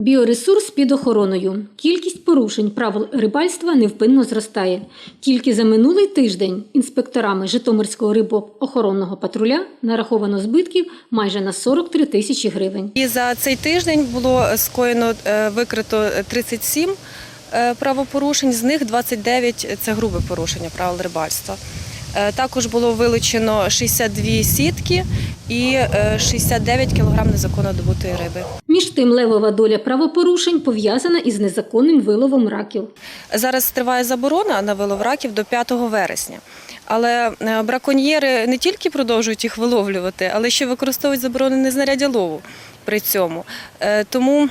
Біоресурс під охороною. Кількість порушень правил рибальства невпинно зростає. Тільки за минулий тиждень інспекторами Житомирського рибоохоронного патруля нараховано збитків майже на 43 тисячі гривень. І за цей тиждень було скоєно е, викрито 37 е, правопорушень, з них 29 – це грубе порушення правил рибальства. Е, Також було вилучено 62 сітки і е, 69 кг незаконно добутої риби. Між тим, левова доля правопорушень пов'язана із незаконним виловом раків. Зараз триває заборона на вилов раків до 5 вересня. Але е, браконьєри не тільки продовжують їх виловлювати, але ще використовують заборонені знаряддя лову при цьому. Е, Тому е,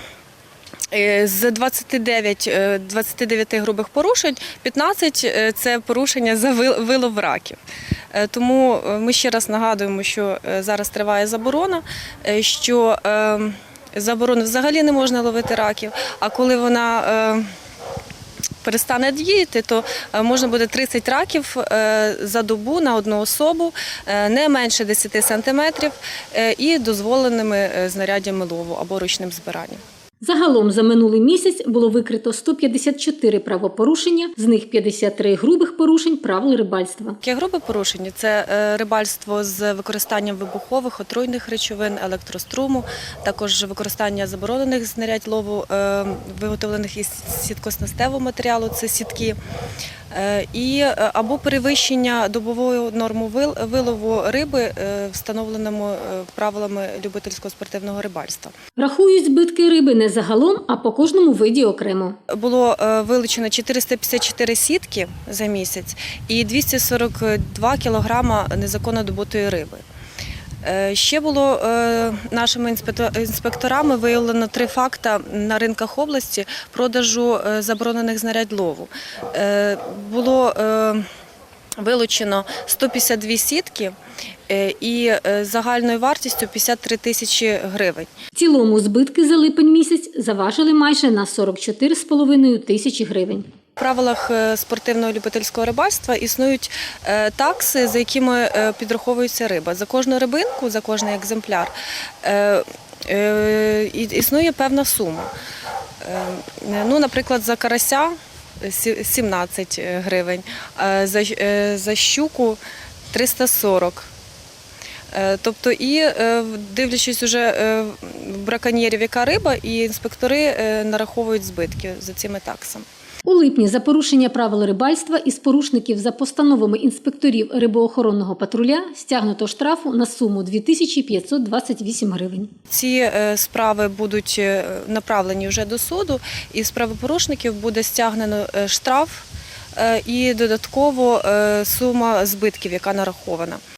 з 29, е, 29 грубих порушень 15 – це порушення за вил- вилов раків. Е, Тому е, ми ще раз нагадуємо, що е, зараз триває заборона, е, що е, заборону взагалі не можна ловити раків, а коли вона е, перестане діяти, то е, можна буде 30 раків е, за добу на одну особу, е, не менше 10 сантиметрів е, і дозволеними е, знаряддями лову або ручним збиранням. Загалом за минулий місяць було викрито 154 правопорушення, з них 53 грубих порушень правил рибальства. Таке грубе порушення це е, рибальство з використанням вибухових, отруйних речовин, електроструму, також використання заборонених знарядь лову, е, виготовлених із сіткоснастевого матеріалу, це сітки. Е, І е, або перевищення добової норму вил- вилову риби, е, встановленому правилами любительського спортивного рибальства. Рахують збитки риби не загалом, а по кожному виді окремо. Було вилучено 454 сітки за місяць і 242 кілограма незаконно добутої риби. Е, Ще було е, нашими інспектор- інспекторами виявлено три факта на ринках області продажу е, заборонених знарядь лову. Було вилучено 152 сітки е, і е, загальною вартістю 53 тисячі гривень. В цілому збитки за липень місяць заважили майже на 44,5 тисячі гривень. В правилах е, спортивного любительського рибальства існують такси, за якими підраховується риба. За кожну рибинку, за кожний екземпляр існує певна сума. Ну, наприклад, за карася 17 гривень, е, за, е, за щуку 340. Е, Тобто, і е, дивлячись уже е, браконьєрів, яка риба, і інспектори е, нараховують збитки за цими таксами. У липні за порушення правил рибальства із порушників за постановами інспекторів рибоохоронного патруля стягнуто штрафу на суму 2528 гривень. Ці е, справи будуть е, направлені вже до суду, і з правопорушників буде стягнено е, штраф і додатково сума збитків, яка нарахована.